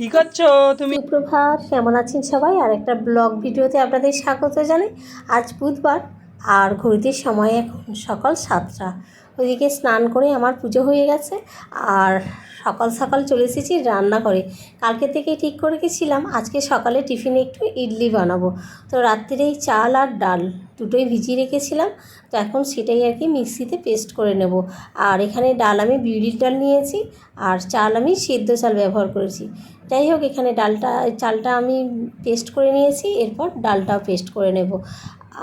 কি করছ তুমি? সুপ্রভাত, কেমন আছেন সবাই? আর একটা ব্লগ ভিডিওতে আপনাদের স্বাগত জানাই। আজ বুধবার, আর ঘড়িতে সময় এখন সকাল সাতটা। ওইদিকে স্নান করে আমার পুজো হয়ে গেছে আর সকাল সকাল চলে এসেছি রান্না করে। কালকে থেকে ঠিক করে গেছিলাম, আজকে সকালে টিফিনে একটু ইডলি বানাবো। তো রাত্রিরেই চাল আর ডাল দুটোই ভিজিয়ে রেখেছিলাম, তো এখন সেটাই আর কি মিক্সিতে পেস্ট করে নেব। আর এখানে ডাল আমি বিউলির ডাল নিয়েছি, আর চাল আমি সেদ্ধ চাল ব্যবহার করেছি। যাই হোক, এখানে ডালটা, চালটা আমি পেস্ট করে নিয়েছি, এরপর ডালটাও পেস্ট করে নেব।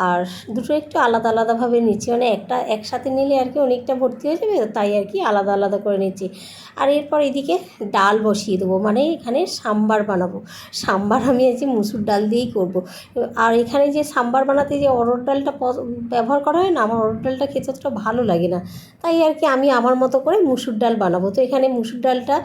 আর দুটো একটু আলাদা আলাদাভাবে নিচ্ছি। মানে একটা একসাথে নিলে আর কি অনেকটা ভর্তি হয়ে যাবে তাই আর কি আলাদা আলাদা করে নিচ্ছি। আর এরপর এদিকে ডাল বসিয়ে দেবো মানে এখানে সাম্বার বানাবো। সাম্বার আমি আজকে মুসুর ডাল দিয়েই করব। আর এখানে যে সাম্বার বানাতে যে অরড় ডালটা ব্যবহার করা হয় না, আমার অরড় ডালটা খেতে অতটা ভালো লাগে না। তাই আর কি আমি আমার মতো করে মুসুর ডাল বানাবো। তো এখানে মুসুর ডালটা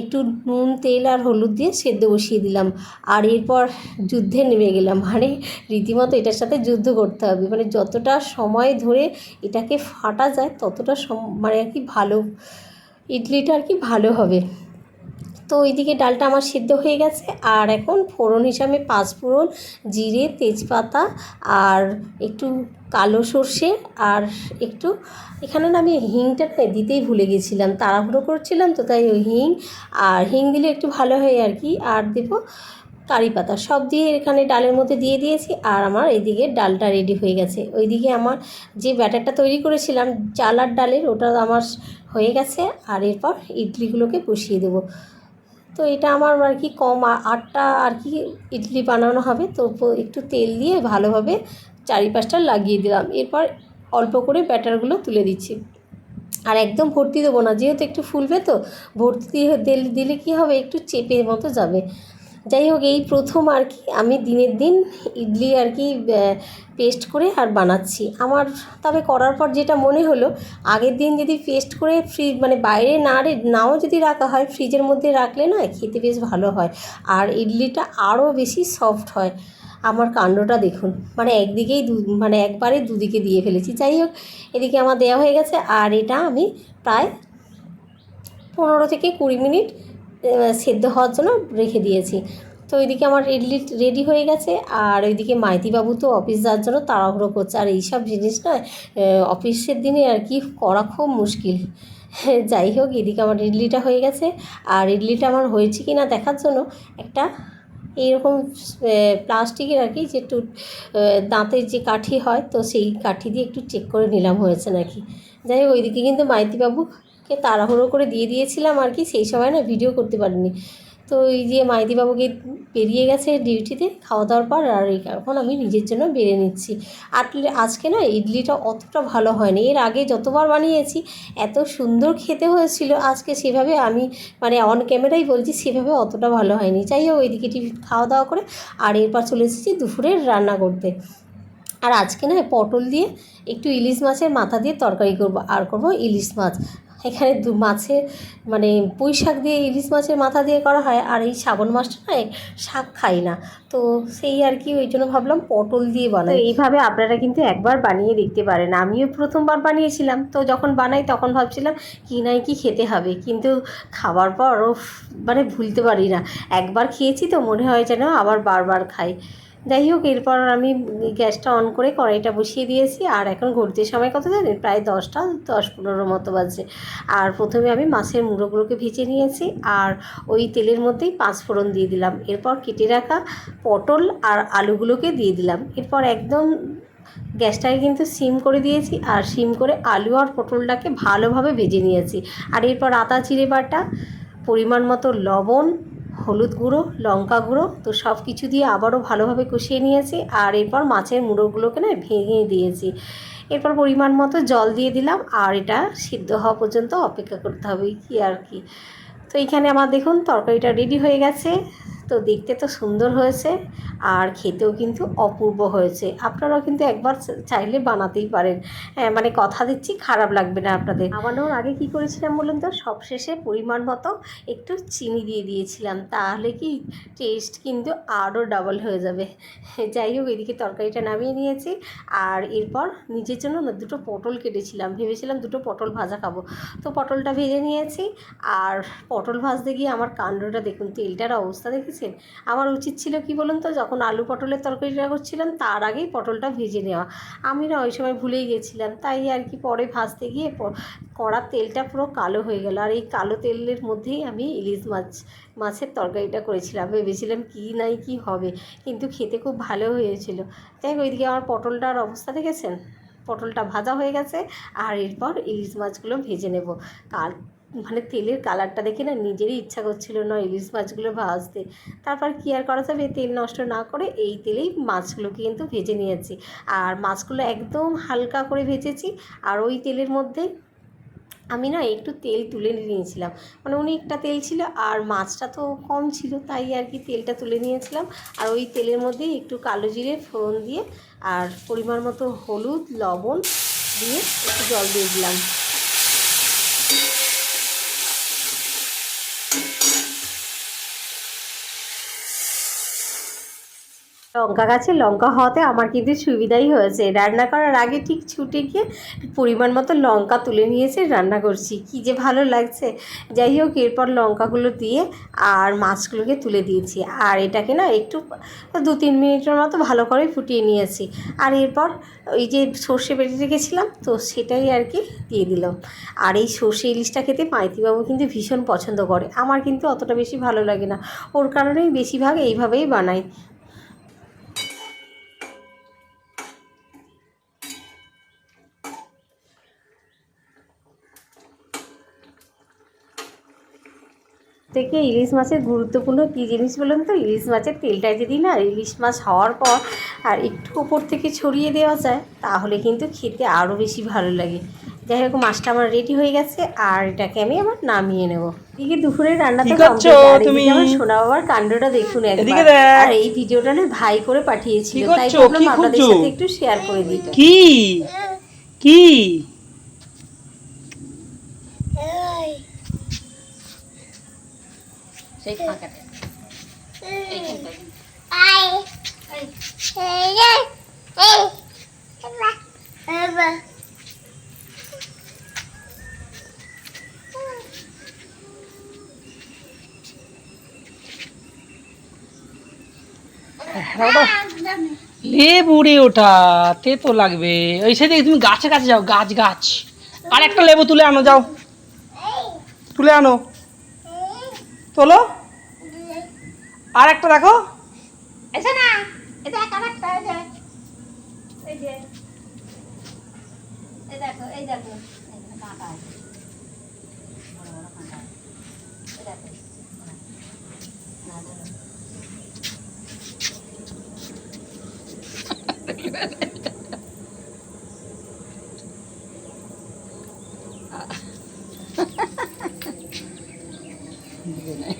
একটু নুন, তেল আর হলুদ দিয়ে সেদ্ধ বসিয়ে দিলাম। আর এরপর যুদ্ধে নেমে গেলাম। মানে রীতিমতো এটার সাথে যুদ্ধ করতে হবে। মানে যতটা সময় ধরে এটাকে ফাটা যায়, ততটা মানে আর কি ভালো, ইডলিটা আর কি ভালো হবে। তো ওইদিকে ডালটা আমার সিদ্ধ হয়ে গেছে। আর এখন ফোড়ন হিসাবে পাঁচ ফোড়ন, জিরে, তেজপাতা আর একটু কালো সর্ষে আর একটু, এখানে না আমি হিংটা দিতেই ভুলে গেছিলাম। তাড়াহুড়ো করছিলাম তো তাই ওই হিং, আর হিং দিলে একটু ভালো হয় আর কি। আর দেবো কারি পাতা সব দিয়ে এখানে ডালের মধ্যে দিয়ে দিয়েছি আর আমার এইদিকে ডালটা রেডি হয়ে গেছে। ওইদিকে আমার যে ব্যাটারটা তৈরি করেছিলাম চাল আর ডালের, ওটা আমার হয়ে গেছে আর এরপর ইডলিগুলোকে বসিয়ে দেবো। তো এটা আমার আর কি কম আটটা আর কি ইডলি বানানো হবে, তো একটু তেল দিয়ে ভালোভাবে চারিপাশটা লাগিয়ে দিলাম। এরপর অল্প করে ব্যাটারগুলো তুলে দিচ্ছি। আর একদম ভর্তি দেবো না, যেহেতু একটু ফুলবে তো, ভর্তি দিলে- দিলে কি হবে, একটু চেপে মতো যাবে। যাই হোক, এই প্রথম আর কি, আমি দিনের দিন ইডলি আর কি পেস্ট করে আর বানাচ্ছি। আমার তবে করার পর যেটা মনে হলো, আগের দিন যদি পেস্ট করে ফ্রিজ মানে বাইরে না রে- নাও যদি রাখা হয় ফ্রিজের মধ্যে রাখলে না, খেতে বেশ ভালো হয়। আর ইডলিটা আরও বেশি সফট হয়। আমার কাণ্ডটা দেখুন মানে একদিকেই দু মানে একবারে দুদিকে দিয়ে ফেলেছি। যাই হোক, এদিকে আমার দেওয়া হয়ে গেছে। আর এটা আমি প্রায় পনেরো থেকে কুড়ি মিনিট সেদ্ধ হওয়ার জন্য রেখে দিয়েছি। তো ওইদিকে আমার ইডলি রেডি হয়ে গেছে। আর ওইদিকে মাইতিবাবু তো অফিস যাওয়ার জন্য তাড়াহুড়ো করছে। আর এইসব জিনিস না অফিসের দিনে আর কি করা খুব মুশকিল। যাই হোক, এদিকে আমার ইডলিটা হয়ে গেছে। আর ইডলিটা আমার হয়েছে কি না দেখার জন্য একটা এইরকম প্লাস্টিকের আর কি যে একটু দাঁতের যে কাঠি হয়, তো সেই কাঠি দিয়ে একটু চেক করে নিলাম হয়েছে নাকি। যাই হোক, ওইদিকে কিন্তু মাইতিবাবুকে তাড়াহুড়ো করে দিয়ে দিয়েছিলাম আর কি, সেই সময় না ভিডিও করতে পারিনি। তো এই যে মাইতিবাবুকে বেরিয়ে গেছে ডিউটিতে খাওয়া দাওয়ার পর আর এখন আমি নিজের জন্য বেড়ে নিচ্ছি। আর আজকে না ইডলিটা অতটা ভালো হয়নি। এর আগে যতবার বানিয়েছি, এত সুন্দর খেতে হয়েছিল, আজকে সেভাবে আমি মানে অন ক্যামেরাই বলছি সেভাবে অতটা ভালো হয়নি। যাই হোক, ওইদিকে টিফিন খাওয়া দাওয়া করে আর এরপর চলে এসেছি দুপুরের রান্না করতে। আর আজকে না পটল দিয়ে একটু ইলিশ মাছের মাথা দিয়ে তরকারি করব, আর করব ইলিশ মাছ। এখানে দু মাছের মানে পুঁই শাক দিয়ে ইলিশ মাছের মাথা দিয়ে করা হয় আর এই শ্রাবণ মাসটা না শাক খাই না। তো সেই আর কি ওই জন্য ভাবলাম পটল দিয়ে বানাই। এইভাবে আপনারা কিন্তু একবার বানিয়ে দেখতে পারেন। আমিও প্রথমবার বানিয়েছিলাম। তো যখন বানাই তখন ভাবছিলাম কি নাই কি খেতে হবে? কিন্তু খাবার পর উফ, মানে ভুলতে পারি না। একবার খেয়েছি তো মনে হয় যেন আবার বারবার খাই। যাই হোক, এরপর আমি গ্যাসটা অন করে কড়াইটা বসিয়ে দিয়েছি। আর এখন ঘুরতে সময় কত জানেন? প্রায় দশটা, দশ পনেরো মতো বাজে। আর প্রথমে আমি মাছের মুড়োগুলোকে ভেজে নিয়েছি আর ওই তেলের মধ্যেই পাঁচ ফোড়ন দিয়ে দিলাম। এরপর কেটে রাখা পটল আর আলুগুলোকে দিয়ে দিলাম। এরপর একদম গ্যাসটাকে কিন্তু সিম করে দিয়েছি আর সিম করে আলু আর পটলটাকে ভালোভাবে ভেজে নিয়েছি। আর এরপর আতা জিরে বাটা, পরিমাণ মতো লবণ হলুদ গুঁড়ো, লঙ্কা গুঁড়ো, তো সব কিছু দিয়ে আবারও ভালোভাবে কষিয়ে নিয়েছি। আর এরপর মাছের মুড়োগুলোকে না ভেঙে দিয়েছি। এরপর পরিমাণ মতো জল দিয়ে দিলাম আর এটা সিদ্ধ হওয়া পর্যন্ত অপেক্ষা করতে হবে, কি আর কি। তো এইখানে আমার দেখুন, তরকারিটা রেডি হয়ে গেছে। তো দেখতে তো সুন্দর হয়েছে আর খেতেও কিন্তু অপূর্ব হয়েছে। আপনারাও কিন্তু একবার চাইলে বানাতেই পারেন। হ্যাঁ মানে কথা দিচ্ছি, খারাপ লাগবে না আপনাদের। বানানোর আগে কি করেছিলাম বলুন তো? সবশেষে পরিমাণ মতো একটু চিনি দিয়ে দিয়েছিলাম। তাহলে কি টেস্ট কিন্তু আরও ডাবল হয়ে যাবে। যাই হোক, এদিকে তরকারিটা নামিয়ে নিয়েছি। আর এরপর নিজের জন্য দুটো পটল কেটেছিলাম। ভেবেছিলাম দুটো পটল ভাজা খাব। তো পটলটা ভেজে নিয়েছি। আর পটল ভাজতে গিয়ে আমার কাণ্ডটা দেখুন, তেলটার অবস্থা দেখেছেন আমার উচিত ছিল কি বলুন তো, যখন আলু পটলের তরকারিটা করছিলাম, তার আগেই পটলটা ভেজে নেওয়া। আমি না ওই সময় ভুলেই গেছিলাম। তাই আর কি পরে ভাজতে গিয়ে কড়ার তেলটা পুরো কালো হয়ে গেল। আর এই কালো তেলের মধ্যেই আমি ইলিশ মাছ, মাছের তরকারিটা করেছিলাম। ভেবেছিলাম কী নাই কি হবে? কিন্তু খেতে খুব ভালো হয়েছিল। যাই ওইদিকে আমার পটলটার অবস্থা দেখেছেন? পটলটা ভাজা হয়ে গেছে। আর এরপর ইলিশ মাছগুলো ভেজে নেব। কাল মানে তেলের কালারটা দেখে না নিজেরই ইচ্ছা করছিল না ইলিশ মাছগুলো ভাজতে। তারপর কী আর করা যাবে? তেল নষ্ট না করে এই তেলেই মাছগুলোকে কিন্তু ভেজে নিয়েছি। আর মাছগুলো একদম হালকা করে ভেজেছি। আর ওই তেলের মধ্যে আমি না একটু তেল তুলে নিয়েছিলাম। মানে অনেকটা তেল ছিল আর মাছটা তো কম ছিল, তাই আর কি তেলটা তুলে নিয়েছিলাম। আর ওই তেলের মধ্যে একটু কালো জিরে, ফোড়ন দিয়ে আর পরিমাণ মতো হলুদ, লবণ দিয়ে একটু জল দিয়ে দিলাম। লঙ্কা গাছে লঙ্কা হওয়াতে আমার কিন্তু সুবিধাই হয়েছে। রান্না করার আগে ঠিক ছুটে গিয়ে পরিমাণ মতো লঙ্কা তুলে নিয়েছে, রান্না করছি। কি যে ভালো লাগছে। যাই হোক, এরপর লঙ্কাগুলো দিয়ে আর মাছগুলোকে তুলে দিয়েছি। আর এটাকে না একটু দু তিন মিনিটের মতো ভালো করে ফুটিয়ে নিয়েছি। আর এরপর ওই যে সর্ষে বেটে রেখেছিলাম, তো সেটাই আর কি দিয়ে দিলাম। আর এই সর্ষে ইলিশটা খেতে মাইতিবাবু কিন্তু ভীষণ পছন্দ করে। আমার কিন্তু অতটা বেশি ভালো লাগে না। ওর কারণেই বেশিরভাগ এইভাবেই বানাই। থেকে ইলিশ মাছের গুরুত্বপূর্ণ কী জিনিস বলুন তো? ইলিশ মাছের তেলটা যদি না ইলিশ মাছ হওয়ার পর আর একটু ওপর থেকে ছড়িয়ে দেওয়া যায় তাহলে কিন্তু খেতে আরও বেশি ভালো লাগে। যাই হোক মাছটা আমার রেডি হয়ে গেছে আর এটাকে আমি আবার নামিয়ে নেব। এদিকে দুপুরে রান্না তো তুমি? আমার সোনা বাবার কাণ্ডটা দেখুন একবার। আর এই ভিডিওটা না ভাই করে পাঠিয়েছিল তাই? ভাবলাম আপনাদের সাথে একটু শেয়ার করে দিই। কি? কি? লেবু রে ওটা, তে তো লাগবে। ওই সাইডে তুমি গাছে গাছে যাও, গাছ গাছ। আর একটা লেবু তুলে আনো, যাও। তুলে আনো। তোলো। আর একটা দেখো। এসে না এটা এই যে এই যে এই দেখো এই দেখো এখানে কাঁটা আছে। বড় বড় কাঁটা এই দেখো না ধরো।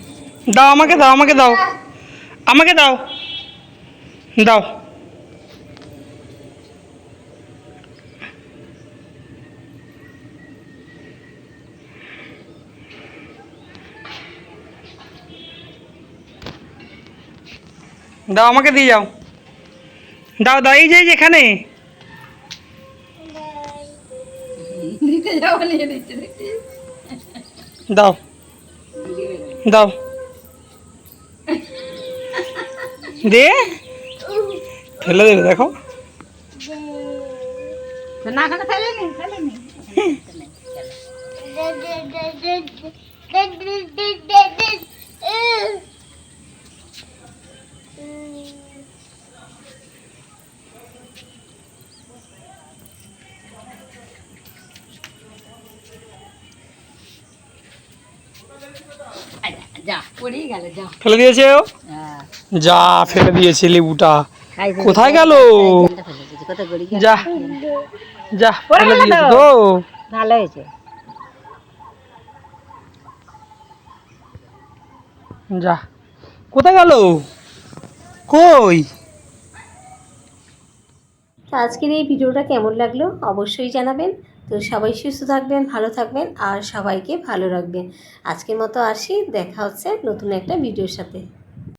দাও আমাকে দাও আমাকে দাও। আমাকে দাও। দাও। দাও আমাকে দিয়ে যাও। দাও দাও এই যে এখানে। দাও। দাও। দে। ফেলে দেবে দেখো। যা পড়েই গেল যা। ফেলে দিয়েছে ও? যা ফেলে দিয়েছে লেবুটা। কোথায় গেল? কত যা যা ফেলে দিয়েছে তো। ভালো হয়েছে। যা কোথায় গেল? কই? তো আজকের এই ভিডিওটা কেমন লাগল অবশ্যই জানাবেন। তো সবাই সুস্থ থাকবেন ভালো থাকবেন আর সবাইকে ভালো রাখবেন। আজকের মতো আসি দেখা হচ্ছে নতুন একটা ভিডিওর সাথে।